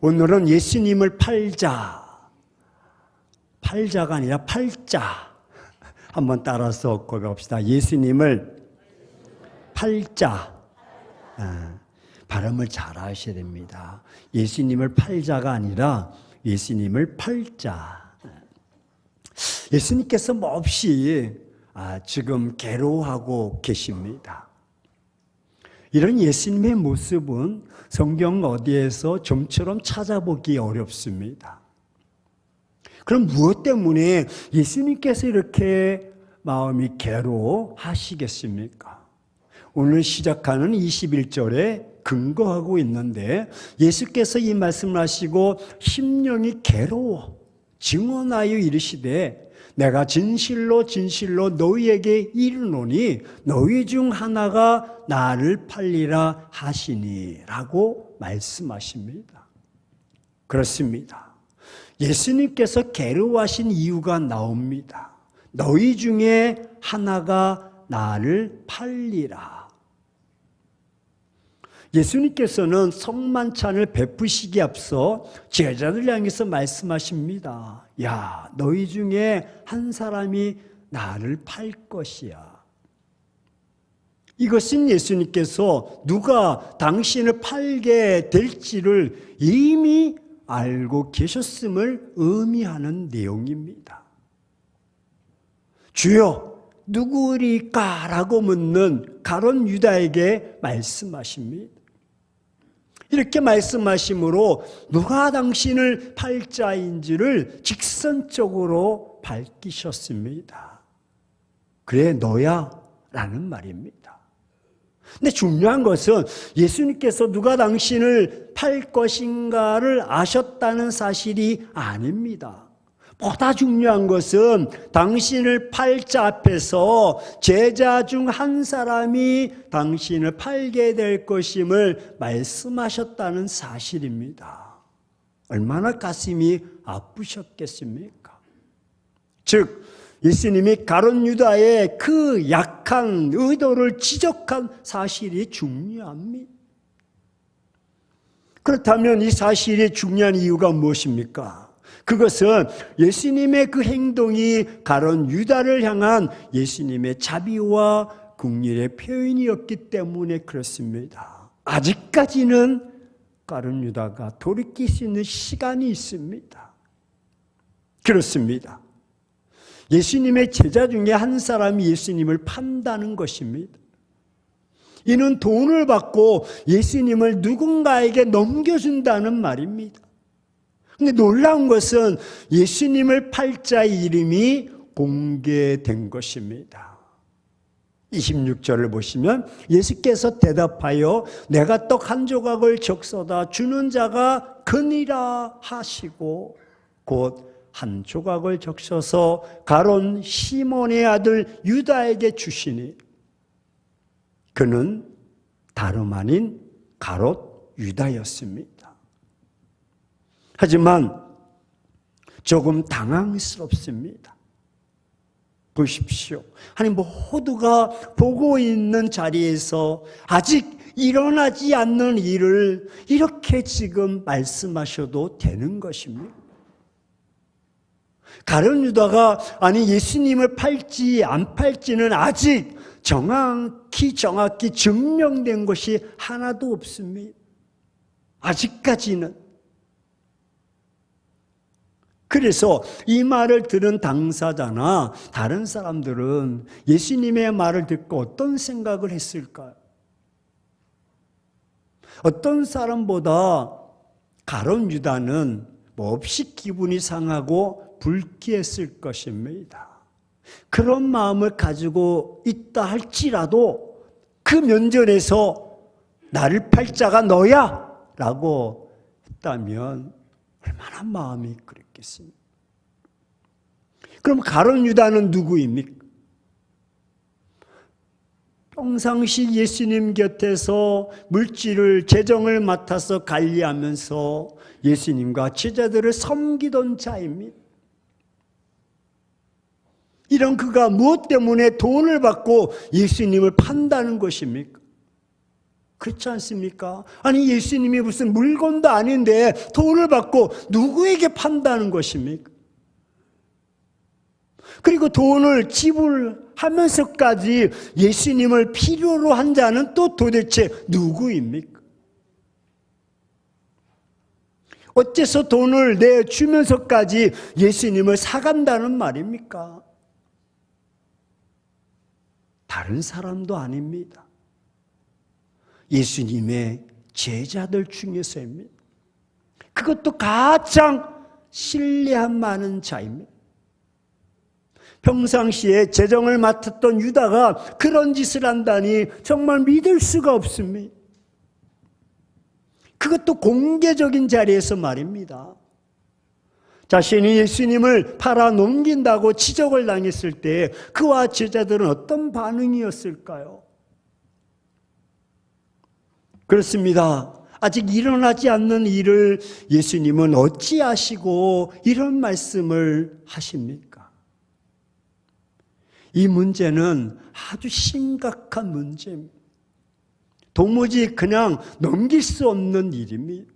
오늘은 예수님을 팔자. 팔자가 아니라 팔자. 한번 따라서 고백합시다. 예수님을 팔자. 아, 발음을 잘 하셔야 됩니다. 예수님을 팔자가 아니라 예수님을 팔자. 예수님께서 몹시 아, 지금 괴로워하고 계십니다. 이런 예수님의 모습은 성경 어디에서 좀처럼 찾아보기 어렵습니다. 그럼 무엇 때문에 예수님께서 이렇게 마음이 괴로워하시겠습니까? 오늘 시작하는 21절에 근거하고 있는데 예수께서 이 말씀을 하시고 심령이 괴로워 증언하여 이르시되 내가 진실로 진실로 너희에게 이르노니 너희 중 하나가 나를 팔리라 하시니라고 말씀하십니다. 그렇습니다. 예수님께서 괴로워하신 이유가 나옵니다. 너희 중에 하나가 나를 팔리라. 예수님께서는 성만찬을 베푸시기 앞서 제자들 향해서 말씀하십니다. 야, 너희 중에 한 사람이 나를 팔 것이야. 이것은 예수님께서 누가 당신을 팔게 될지를 이미 알고 계셨음을 의미하는 내용입니다. 주여, 누구리까? 라고 묻는 가론 유다에게 말씀하십니다. 이렇게 말씀하심으로 누가 당신을 팔자인지를 직선적으로 밝히셨습니다. 그래, 너야? 라는 말입니다. 근데 중요한 것은 예수님께서 누가 당신을 팔 것인가를 아셨다는 사실이 아닙니다. 보다 중요한 것은 당신을 팔자 앞에서 제자 중 한 사람이 당신을 팔게 될 것임을 말씀하셨다는 사실입니다. 얼마나 가슴이 아프셨겠습니까? 즉, 예수님이 가론 유다의 그 약한 의도를 지적한 사실이 중요합니다. 그렇다면 이 사실이 중요한 이유가 무엇입니까? 그것은 예수님의 그 행동이 가론 유다를 향한 예수님의 자비와 국률의 표현이었기 때문에 그렇습니다. 아직까지는 가론 유다가 돌이킬 수 있는 시간이 있습니다. 그렇습니다. 예수님의 제자 중에 한 사람이 예수님을 판다는 것입니다. 이는 돈을 받고 예수님을 누군가에게 넘겨준다는 말입니다. 근데 놀라운 것은 예수님을 팔자의 이름이 공개된 것입니다. 26절을 보시면 예수께서 대답하여 내가 떡 한 조각을 적서다 주는 자가 그니라 하시고 곧 한 조각을 적셔서 가론 시몬의 아들 유다에게 주시니 그는 다름 아닌 가롯 유다였습니다. 하지만 조금 당황스럽습니다. 보십시오. 아니, 모두가 보고 있는 자리에서 아직 일어나지 않는 일을 이렇게 지금 말씀하셔도 되는 것입니다. 가룟 유다가 아니 예수님을 팔지 안 팔지는 아직 정확히 정확히 증명된 것이 하나도 없습니다. 아직까지는 그래서 이 말을 들은 당사자나 다른 사람들은 예수님의 말을 듣고 어떤 생각을 했을까요? 어떤 사람보다 가론 유다는 몹시 기분이 상하고 불쾌했을 것입니다. 그런 마음을 가지고 있다 할지라도 그 면전에서 나를 팔자가 너야! 라고 했다면 얼마나 마음이 그랬겠습니까? 그럼 가론 유다는 누구입니까? 평상시 예수님 곁에서 물질을 재정을 맡아서 관리하면서 예수님과 제자들을 섬기던 자입니다. 이런 그가 무엇 때문에 돈을 받고 예수님을 판다는 것입니까? 그렇지 않습니까? 아니, 예수님이 무슨 물건도 아닌데 돈을 받고 누구에게 판다는 것입니까? 그리고 돈을 지불하면서까지 예수님을 필요로 한 자는 또 도대체 누구입니까? 어째서 돈을 내주면서까지 예수님을 사간다는 말입니까? 다른 사람도 아닙니다. 예수님의 제자들 중에서입니다. 그것도 가장 신뢰한 많은 자입니다. 평상시에 재정을 맡았던 유다가 그런 짓을 한다니 정말 믿을 수가 없습니다. 그것도 공개적인 자리에서 말입니다. 자신이 예수님을 팔아 넘긴다고 지적을 당했을 때 그와 제자들은 어떤 반응이었을까요? 그렇습니다. 아직 일어나지 않는 일을 예수님은 어찌하시고 이런 말씀을 하십니까? 이 문제는 아주 심각한 문제입니다. 도무지 그냥 넘길 수 없는 일입니다.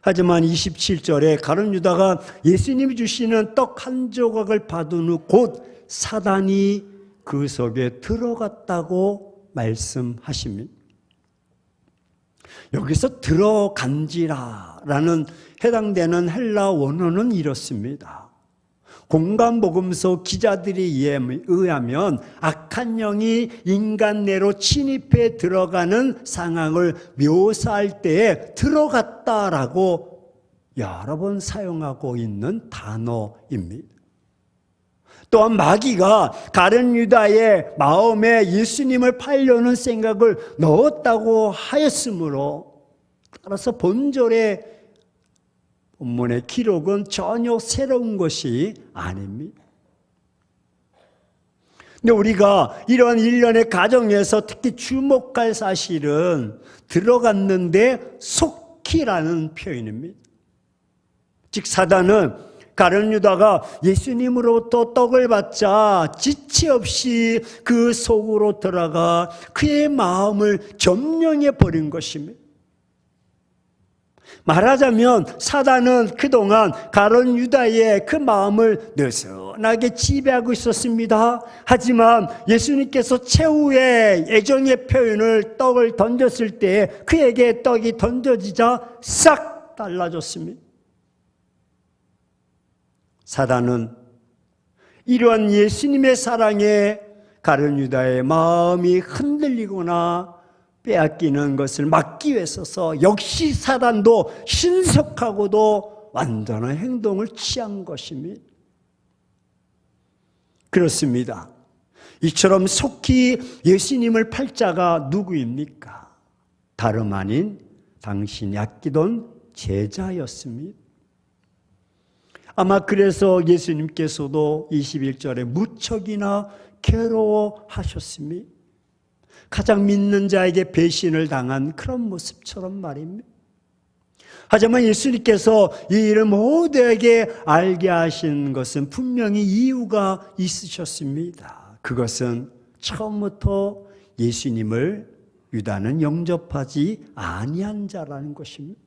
하지만 27절에 가룟 유다가 예수님이 주시는 떡 한 조각을 받은 후 곧 사단이 그 속에 들어갔다고 말씀하십니다. 여기서 들어간지라라는 해당되는 헬라 원어는 이렇습니다. 공간복음서 기자들이 의하면 악한 영이 인간 내로 침입해 들어가는 상황을 묘사할 때에 들어갔다라고 여러 번 사용하고 있는 단어입니다. 또한 마귀가 가른 유다의 마음에 예수님을 팔려는 생각을 넣었다고 하였으므로 따라서 본절의 본문의 기록은 전혀 새로운 것이 아닙니다. 근데 우리가 이런 일련의 가정에서 특히 주목할 사실은 들어갔는데 속히라는 표현입니다. 즉 사단은 가룟 유다가 예수님으로부터 떡을 받자 지체 없이 그 속으로 들어가 그의 마음을 점령해 버린 것입니다. 말하자면 사단은 그동안 가론 유다의 그 마음을 느슨하게 지배하고 있었습니다. 하지만 예수님께서 최후의 애정의 표현을 떡을 던졌을 때 그에게 떡이 던져지자 싹 달라졌습니다. 사단은 이러한 예수님의 사랑에 가론 유다의 마음이 흔들리거나 빼앗기는 것을 막기 위해서 역시 사단도 신속하고도 완전한 행동을 취한 것입니다. 그렇습니다. 이처럼 속히 예수님을 팔자가 누구입니까? 다름 아닌 당신이 아끼던 제자였습니다. 아마 그래서 예수님께서도 21절에 무척이나 괴로워하셨습니다. 가장 믿는 자에게 배신을 당한 그런 모습처럼 말입니다. 하지만 예수님께서 이 일을 모두에게 알게 하신 것은 분명히 이유가 있으셨습니다. 그것은 처음부터 예수님을 유다는 영접하지 아니한 자라는 것입니다.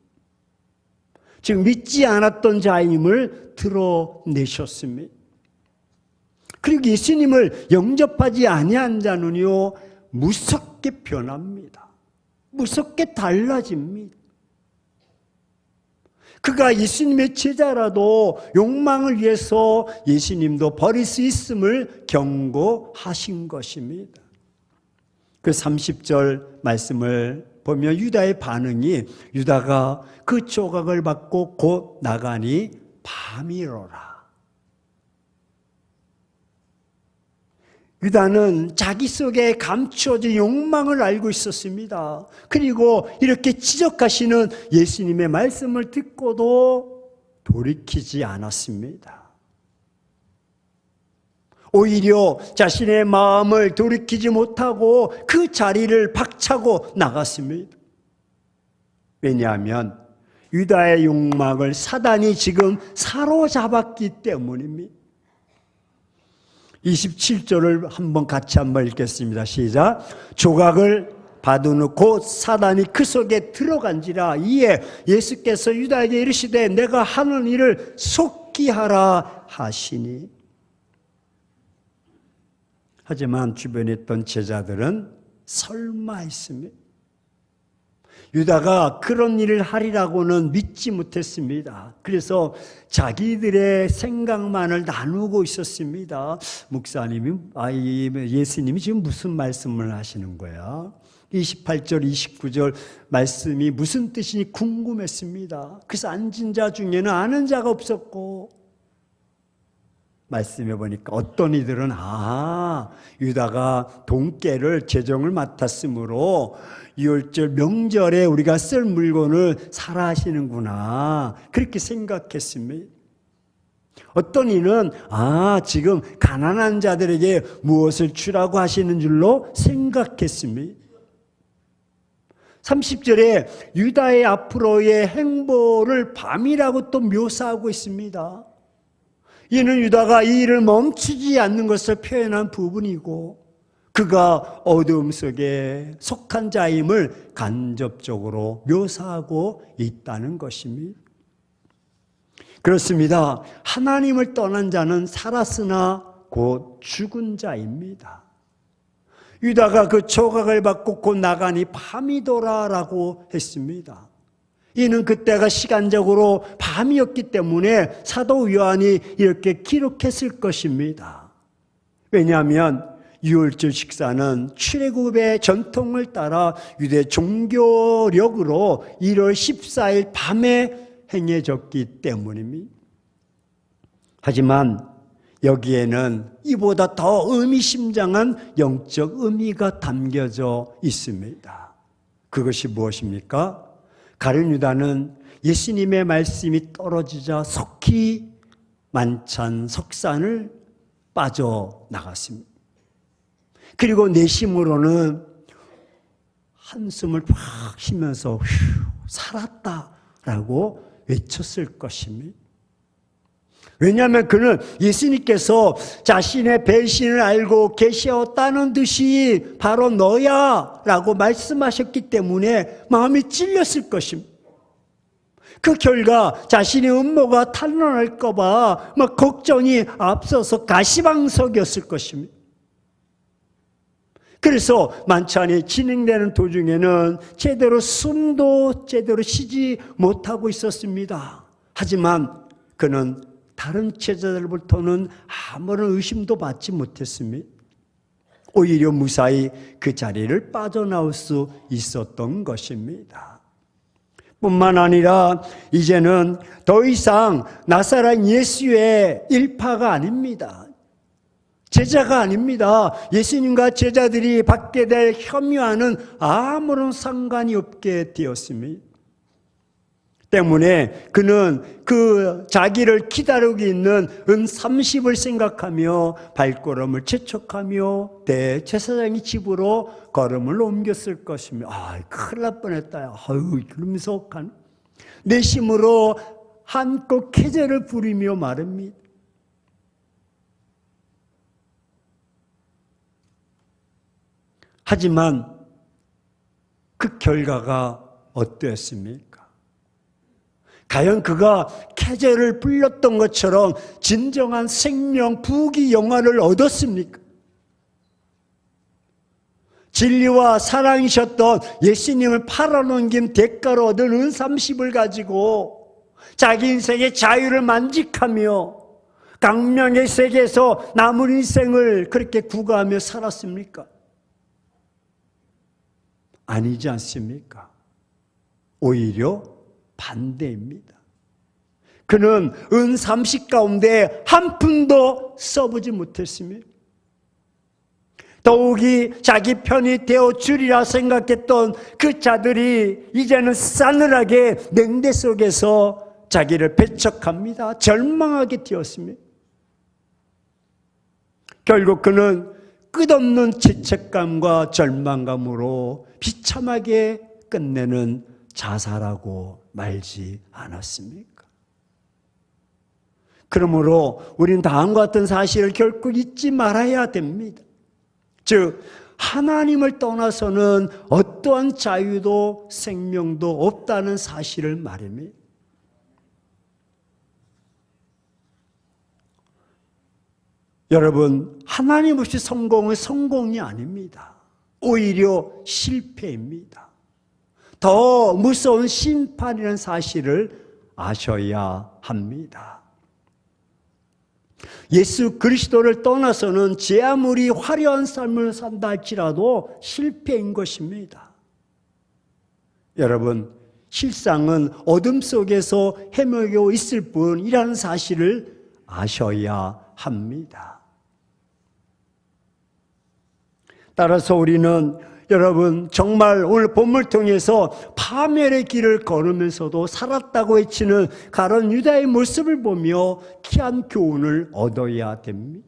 즉 믿지 않았던 자임을 드러내셨습니다. 그리고 예수님을 영접하지 아니한 자는요 무섭게 변합니다. 무섭게 달라집니다. 그가 예수님의 제자라도 욕망을 위해서 예수님도 버릴 수 있음을 경고하신 것입니다. 그 30절 말씀을 보면 유다의 반응이 유다가 그 조각을 받고 곧 나가니 밤이로라. 유다는 자기 속에 감추어진 욕망을 알고 있었습니다. 그리고 이렇게 지적하시는 예수님의 말씀을 듣고도 돌이키지 않았습니다. 오히려 자신의 마음을 돌이키지 못하고 그 자리를 박차고 나갔습니다. 왜냐하면 유다의 욕망을 사단이 지금 사로잡았기 때문입니다. 27절을 한번 같이 한번 읽겠습니다. 시작. 조각을 곧 사단이 그 속에 들어간지라 이에 예수께서 유다에게 이르시되 내가 하는 일을 속기 하라 하시니 하지만 주변에 있던 제자들은 설마 했습니다. 유다가 그런 일을 하리라고는 믿지 못했습니다. 그래서 자기들의 생각만을 나누고 있었습니다. 목사님이, 아, 예수님이 지금 무슨 말씀을 하시는 거야? 28절, 29절 말씀이 무슨 뜻이니 궁금했습니다. 그래서 앉은 자 중에는 아는 자가 없었고, 말씀해 보니까 어떤 이들은 아 유다가 돈깨를 재정을 맡았으므로 유월절 명절에 우리가 쓸 물건을 사라 하시는구나 그렇게 생각했습니다. 어떤 이는 아 지금 가난한 자들에게 무엇을 주라고 하시는 줄로 생각했습니다. 30절에 유다의 앞으로의 행보를 밤이라고 또 묘사하고 있습니다. 이는 유다가 이 일을 멈추지 않는 것을 표현한 부분이고 그가 어두움 속에 속한 자임을 간접적으로 묘사하고 있다는 것입니다. 그렇습니다. 하나님을 떠난 자는 살았으나 곧 죽은 자입니다. 유다가 그 조각을 받고 곧 나가니 밤이더라라고 했습니다. 이는 그때가 시간적으로 밤이었기 때문에 사도 요한이 이렇게 기록했을 것입니다. 왜냐하면 유월절 식사는 출애굽의 전통을 따라 유대 종교력으로 1월 14일 밤에 행해졌기 때문입니다. 하지만 여기에는 이보다 더 의미심장한 영적 의미가 담겨져 있습니다. 그것이 무엇입니까? 가룟 유다는 예수님의 말씀이 떨어지자 속히 만찬 석산을 빠져 나갔습니다. 그리고 내심으로는 한숨을 팍 쉬면서 휴, 살았다라고 외쳤을 것입니다. 왜냐하면 그는 예수님께서 자신의 배신을 알고 계셨다는 듯이 바로 너야 라고 말씀하셨기 때문에 마음이 찔렸을 것입니다. 그 결과 자신의 음모가 탄로날까봐 막 걱정이 앞서서 가시방석이었을 것입니다. 그래서 만찬이 진행되는 도중에는 제대로 숨도 제대로 쉬지 못하고 있었습니다. 하지만 그는 다른 제자들부터는 아무런 의심도 받지 못했습니다. 오히려 무사히 그 자리를 빠져나올 수 있었던 것입니다. 뿐만 아니라 이제는 더 이상 나사렛 예수의 일파가 아닙니다. 제자가 아닙니다. 예수님과 제자들이 받게 될 혐의와는 아무런 상관이 없게 되었습니다. 때문에 그는 그 자기를 기다리고 있는 은 30을 생각하며 발걸음을 재촉하며 대제사장의 집으로 걸음을 옮겼을 것이며 아 큰일 날 뻔했다. 아유 그러면서 내심으로 한껏 캐제를 부리며 말합니다. 하지만 그 결과가 어떠했습니까? 과연 그가 캐제를 불렸던 것처럼 진정한 생명 부귀 영화를 얻었습니까? 진리와 사랑이셨던 예수님을 팔아넘긴 대가로 얻은 은 30을 가지고 자기 인생의 자유를 만직하며 강명의 세계에서 남은 인생을 그렇게 구가하며 살았습니까? 아니지 않습니까? 오히려 반대입니다. 그는 은 30 가운데 한 푼도 써보지 못했습니다. 더욱이 자기 편이 되어 주리라 생각했던 그 자들이 이제는 싸늘하게 냉대 속에서 자기를 배척합니다. 절망하게 되었습니다. 결국 그는 끝없는 죄책감과 절망감으로 비참하게 끝내는 자살하고 말지 않았습니까? 그러므로 우리는 다음과 같은 사실을 결코 잊지 말아야 됩니다. 즉, 하나님을 떠나서는 어떠한 자유도 생명도 없다는 사실을 말입니다. 여러분, 하나님 없이 성공은 성공이 아닙니다. 오히려 실패입니다. 더 무서운 심판이라는 사실을 아셔야 합니다. 예수 그리스도를 떠나서는 제 아무리 화려한 삶을 산다 할지라도 실패인 것입니다. 여러분, 실상은 어둠 속에서 헤매고 있을 뿐이라는 사실을 아셔야 합니다. 따라서 우리는 여러분 정말 오늘 본문을 통해서 파멸의 길을 걸으면서도 살았다고 외치는 가론 유다의 모습을 보며 귀한 교훈을 얻어야 됩니다.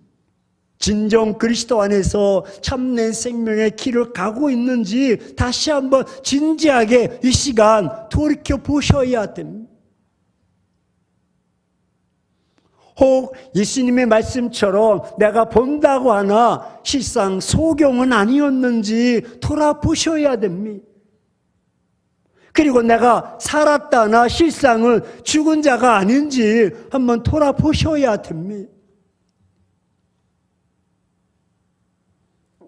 진정 그리스도 안에서 참된 생명의 길을 가고 있는지 다시 한번 진지하게 이 시간 돌이켜 보셔야 됩니다. 혹 예수님의 말씀처럼 내가 본다고 하나 실상 소경은 아니었는지 돌아보셔야 됩니다. 그리고 내가 살았다나 실상은 죽은 자가 아닌지 한번 돌아보셔야 됩니다.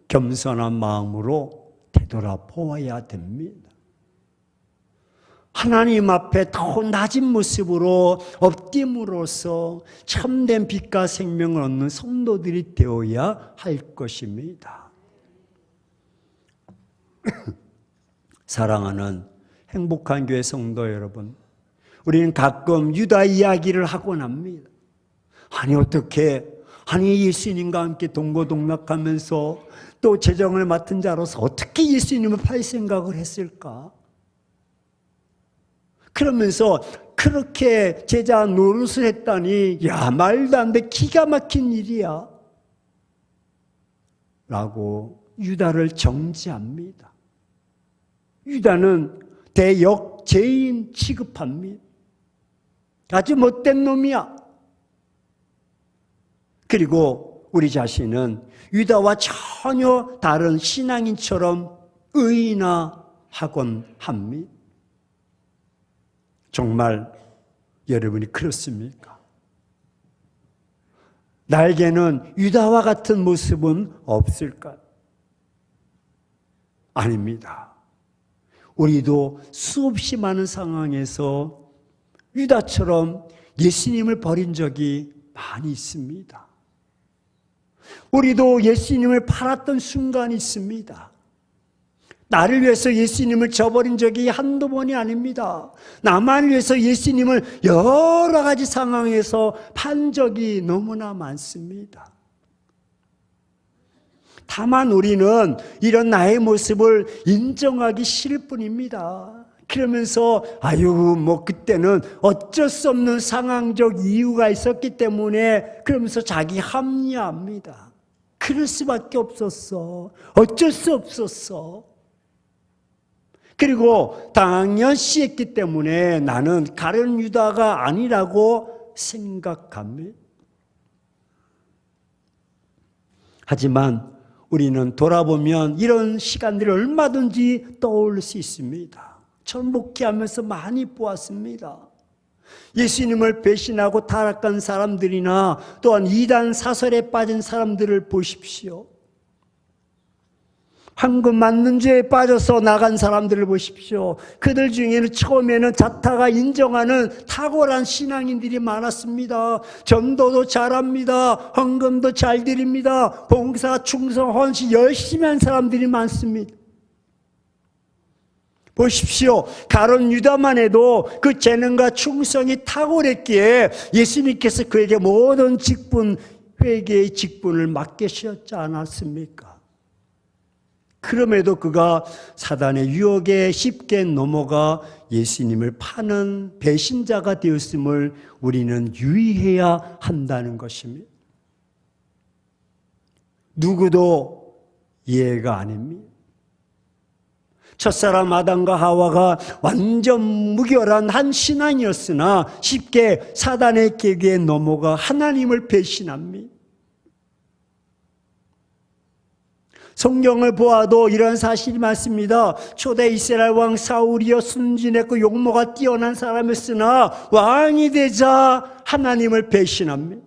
겸손한 마음으로 되돌아보아야 됩니다. 하나님 앞에 더 낮은 모습으로 엎김으로써 참된 빛과 생명을 얻는 성도들이 되어야 할 것입니다. 사랑하는 행복한 교회 성도 여러분, 우리는 가끔 유다 이야기를 하곤 합니다. 아니 어떻게 아니 예수님과 함께 동고동락하면서 또 재정을 맡은 자로서 어떻게 예수님을 팔 생각을 했을까? 그러면서 그렇게 제자 노릇을 했다니 야 말도 안 돼 기가 막힌 일이야 라고 유다를 정지합니다. 유다는 대역죄인 취급합니다. 아주 못된 놈이야. 그리고 우리 자신은 유다와 전혀 다른 신앙인처럼 의인화 하곤 합니다. 정말 여러분이 그렇습니까? 나에게는 유다와 같은 모습은 없을까? 아닙니다. 우리도 수없이 많은 상황에서 유다처럼 예수님을 버린 적이 많이 있습니다. 우리도 예수님을 팔았던 순간이 있습니다. 나를 위해서 예수님을 저버린 적이 한두 번이 아닙니다. 나만 위해서 예수님을 여러 가지 상황에서 판 적이 너무나 많습니다. 다만 우리는 이런 나의 모습을 인정하기 싫을 뿐입니다. 그러면서 아유 뭐 그때는 어쩔 수 없는 상황적 이유가 있었기 때문에 그러면서 자기 합리화합니다. 그럴 수밖에 없었어. 어쩔 수 없었어. 그리고 당연시 했기 때문에 나는 가련 유다가 아니라고 생각합니다. 하지만 우리는 돌아보면 이런 시간들이 얼마든지 떠올 수 있습니다. 전 목회하면서 많이 보았습니다. 예수님을 배신하고 타락한 사람들이나 또한 이단 사설에 빠진 사람들을 보십시오. 황금 맞는 죄에 빠져서 나간 사람들을 보십시오. 그들 중에는 처음에는 자타가 인정하는 탁월한 신앙인들이 많았습니다. 전도도 잘합니다. 헌금도 잘 드립니다. 봉사, 충성, 헌신 열심히 한 사람들이 많습니다. 보십시오. 가론 유다만 해도 그 재능과 충성이 탁월했기에 예수님께서 그에게 모든 직분, 회개의 직분을 맡기셨지 않았습니까? 그럼에도 그가 사단의 유혹에 쉽게 넘어가 예수님을 파는 배신자가 되었음을 우리는 유의해야 한다는 것입니다. 누구도 이해가 아닙니다. 첫사람 아담과 하와가 완전 무결한 한 신앙이었으나 쉽게 사단의 계기에 넘어가 하나님을 배신합니다. 성경을 보아도 이런 사실이 많습니다. 초대 이스라엘 왕 사울이여 순진했고 용모가 뛰어난 사람이었으나 왕이 되자 하나님을 배신합니다.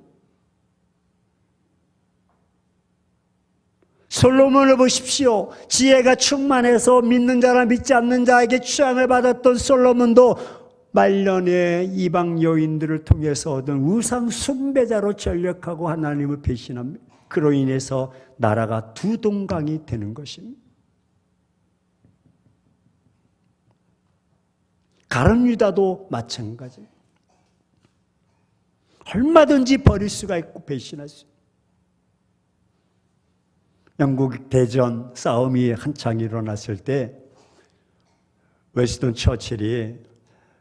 솔로몬을 보십시오. 지혜가 충만해서 믿는 자나 믿지 않는 자에게 취함을 받았던 솔로몬도 말년에 이방 여인들을 통해서 얻은 우상 숭배자로 전력하고 하나님을 배신합니다. 그로 인해서 나라가 두 동강이 되는 것입니다. 가론 유다도 마찬가지. 얼마든지 버릴 수가 있고 배신할 수. 영국 대전 싸움이 한창 일어났을 때 웨스턴 처칠이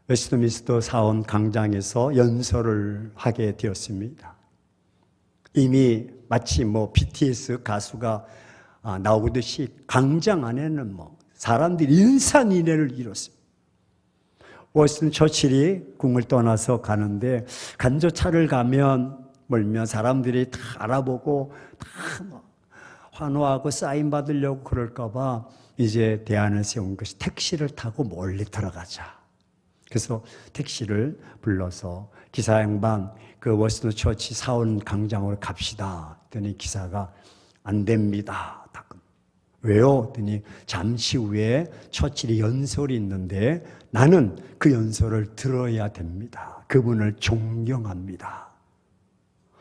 웨스트민스터 사원 광장에서 연설을 하게 되었습니다. 이미 마치 뭐 BTS 가수가 아, 나오듯이 광장 안에는 뭐 사람들이 인산인해를 이뤘습니다. 워스턴 처칠이 궁을 떠나서 가는데 간조차를 가면 멀면 사람들이 다 알아보고 다뭐 환호하고 사인 받으려고 그럴까봐 이제 대안을 세운 것이 택시를 타고 멀리 들어가자. 그래서 택시를 불러서 기사 양반 그 워스턴 처치 사원 광장으로 갑시다. 했더니 기사가 안 됩니다. 왜요? 했더니 잠시 후에 처칠이 연설이 있는데 나는 그 연설을 들어야 됩니다. 그분을 존경합니다.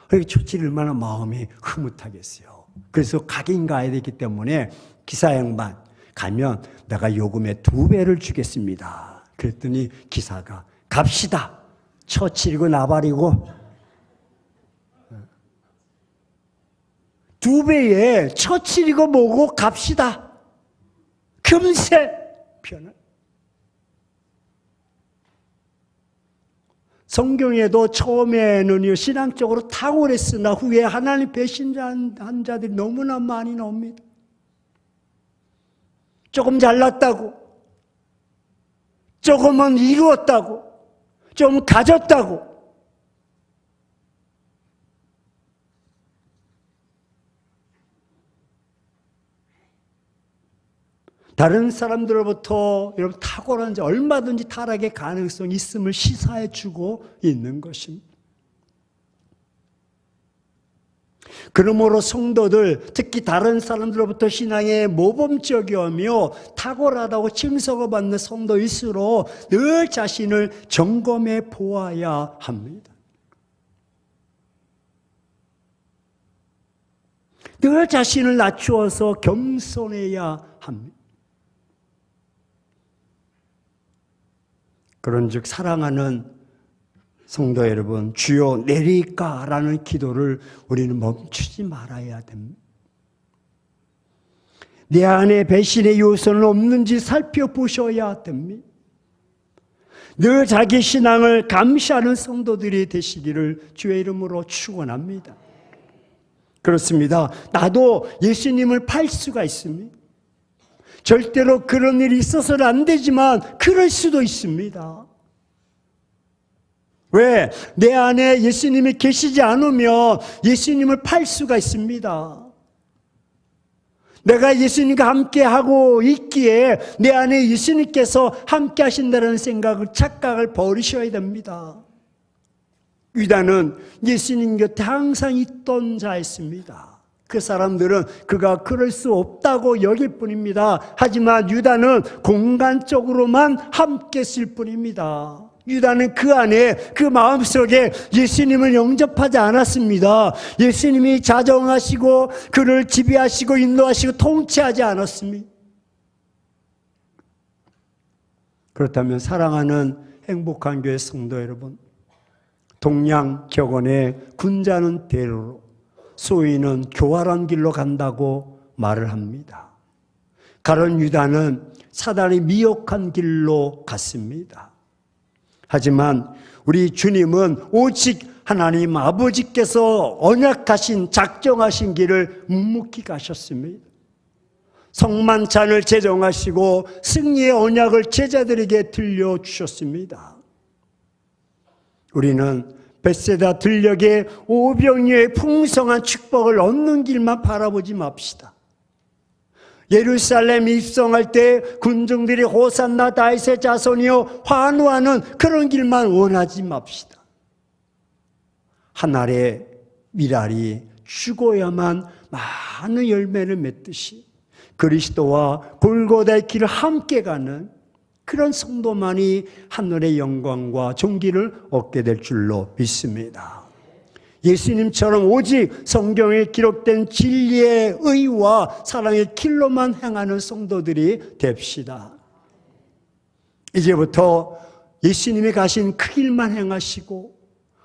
처칠이 얼마나 마음이 흐뭇하겠어요. 그래서 가긴 가야 되기 때문에 기사 양반 가면 내가 요금의 두 배를 주겠습니다. 그랬더니 기사가 갑시다. 처칠이고 나발이고 두 배에 처칠이고 뭐고 갑시다. 금세 편을. 성경에도 처음에는 신앙적으로 탁월했으나 후에 하나님 배신한 자들이 너무나 많이 나옵니다. 조금 잘났다고, 조금은 이루었다고, 좀 가졌다고, 다른 사람들로부터 여러분 탁월한 자 얼마든지 타락의 가능성이 있음을 시사해 주고 있는 것입니다. 그러므로 성도들, 특히 다른 사람들로부터 신앙에 모범적이며 탁월하다고 칭송을 받는 성도일수록 늘 자신을 점검해 보아야 합니다. 늘 자신을 낮추어서 겸손해야 합니다. 그런즉 사랑하는 성도 여러분, 주여 내리까라는 기도를 우리는 멈추지 말아야 됩니다. 내 안에 배신의 요소는 없는지 살펴보셔야 됩니다. 늘 자기 신앙을 감시하는 성도들이 되시기를 주의 이름으로 축원합니다. 그렇습니다. 나도 예수님을 팔 수가 있습니다. 절대로 그런 일이 있어서는 안 되지만 그럴 수도 있습니다. 왜? 내 안에 예수님이 계시지 않으면 예수님을 팔 수가 있습니다. 내가 예수님과 함께 하고 있기에 내 안에 예수님께서 함께 하신다는 생각을, 착각을 버리셔야 됩니다. 유다는 예수님 곁에 항상 있던 자였습니다. 그 사람들은 그가 그럴 수 없다고 여길 뿐입니다. 하지만 유다는 공간적으로만 함께 있을 뿐입니다. 유다는 그 안에 그 마음속에 예수님을 영접하지 않았습니다. 예수님이 자정하시고 그를 지배하시고 인도하시고 통치하지 않았습니다. 그렇다면 사랑하는 행복한 교회 성도 여러분, 동양 격언의 군자는 대로로 소위는 교활한 길로 간다고 말을 합니다. 가론 유다는 사단이 미혹한 길로 갔습니다. 하지만 우리 주님은 오직 하나님 아버지께서 언약하신 작정하신 길을 묵묵히 가셨습니다. 성만찬을 제정하시고 승리의 언약을 제자들에게 들려주셨습니다. 우리는 베세다 들녘의 오병이의 풍성한 축복을 얻는 길만 바라보지 맙시다. 예루살렘 입성할 때 군중들이 호산나 다윗의 자손이여 환호하는 그런 길만 원하지 맙시다. 한 알의 미랄이 죽어야만 많은 열매를 맺듯이 그리스도와 골고다의 길을 함께 가는 그런 성도만이 하늘의 영광과 존귀를 얻게 될 줄로 믿습니다. 예수님처럼 오직 성경에 기록된 진리의 의와 사랑의 길로만 행하는 성도들이 됩시다. 이제부터 예수님이 가신 그 길만 행하시고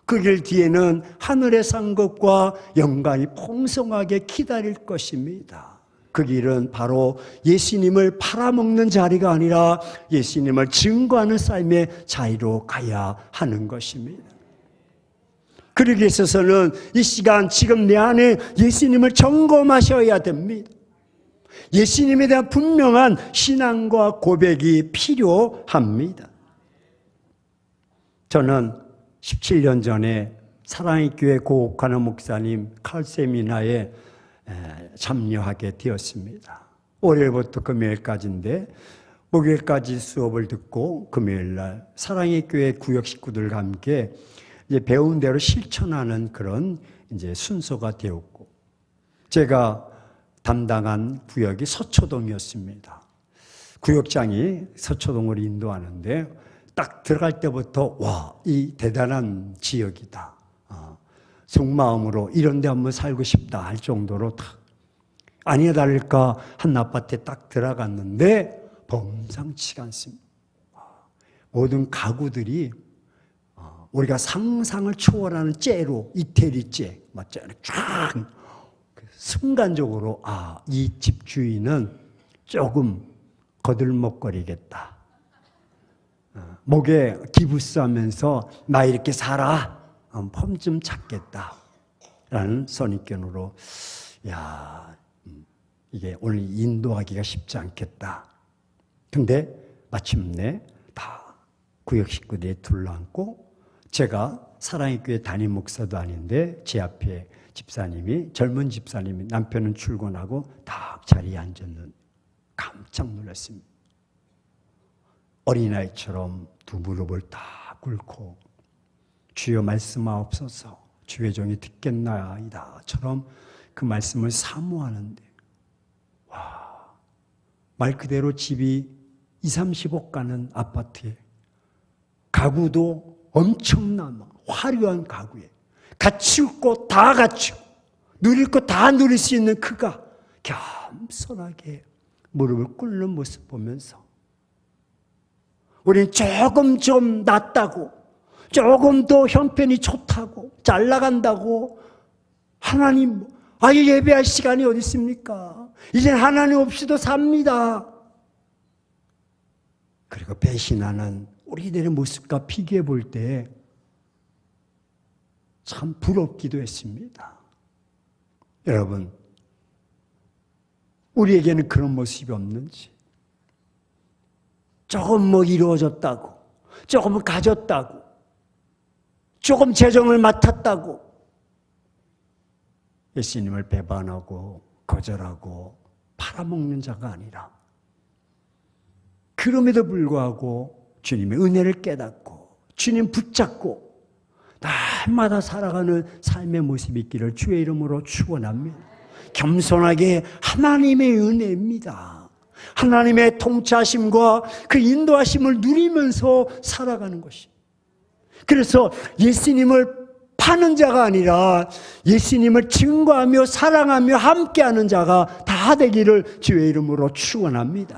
그 길 뒤에는 하늘의 상급과 영광이 풍성하게 기다릴 것입니다. 그 길은 바로 예수님을 팔아먹는 자리가 아니라 예수님을 증거하는 삶의 자리로 가야 하는 것입니다. 그러기 위해서는 이 시간 지금 내 안에 예수님을 점검하셔야 됩니다. 예수님에 대한 분명한 신앙과 고백이 필요합니다. 저는 17년 전에 사랑의 교회 고옥하는 목사님 칼세미나에 참여하게 되었습니다. 월요일부터 금요일까지인데 목요일까지 수업을 듣고 금요일 날 사랑의 교회 구역 식구들과 함께 이제 배운 대로 실천하는 그런 이제 순서가 되었고 제가 담당한 구역이 서초동이었습니다. 구역장이 서초동을 인도하는데 딱 들어갈 때부터 와, 이 대단한 지역이다. 어, 속마음으로 이런 데 한번 살고 싶다 할 정도로 딱 아니야 다를까 한 아파트에 딱 들어갔는데 범상치가 않습니다. 모든 가구들이 어, 우리가 상상을 초월하는 째로 이태리 째 맞죠? 쫙 순간적으로 아, 이 집 주인은 조금 거들먹거리겠다. 어, 목에 기부스하면서 나 이렇게 살아 어, 펌 좀 찾겠다. 라는 선입견으로 야 음, 이게 오늘 인도하기가 쉽지 않겠다. 근데 마침내 다 구역 식구들이 둘러앉고 제가 사랑의 교회 담임 목사도 아닌데 제 앞에 집사님이 젊은 집사님이 남편은 출근하고 딱 자리에 앉았는 깜짝 놀랐습니다. 어린아이처럼 두 무릎을 딱 꿇고 주여 말씀하옵소서. 주의 종이 듣겠나이다처럼 그 말씀을 사모하는데 와 말 그대로 집이 2, 30억 가는 아파트에 가구도 엄청난 화려한 가구에 갖출 것다 갖추고 누릴 것다 누릴 수 있는 그가 겸손하게 무릎을 꿇는 모습 보면서 우리는 조금 좀 낫다고 조금 더 형편이 좋다고 잘 나간다고 하나님 아예 예배할 시간이 어디 있습니까? 이제 하나님 없이도 삽니다. 그리고 배신하는 우리들의 모습과 비교해 볼 때 참 부럽기도 했습니다. 여러분, 우리에게는 그런 모습이 없는지, 조금 뭐 이루어졌다고, 조금 가졌다고, 조금 재정을 맡았다고, 예수님을 배반하고 거절하고 팔아먹는 자가 아니라 그럼에도 불구하고 주님의 은혜를 깨닫고 주님 붙잡고 날마다 살아가는 삶의 모습이 있기를 주의 이름으로 축원합니다. 겸손하게 하나님의 은혜입니다. 하나님의 통치하심과 그 인도하심을 누리면서 살아가는 것이. 그래서 예수님을 파는 자가 아니라 예수님을 증거하며 사랑하며 함께하는 자가 다 되기를 주의 이름으로 축원합니다.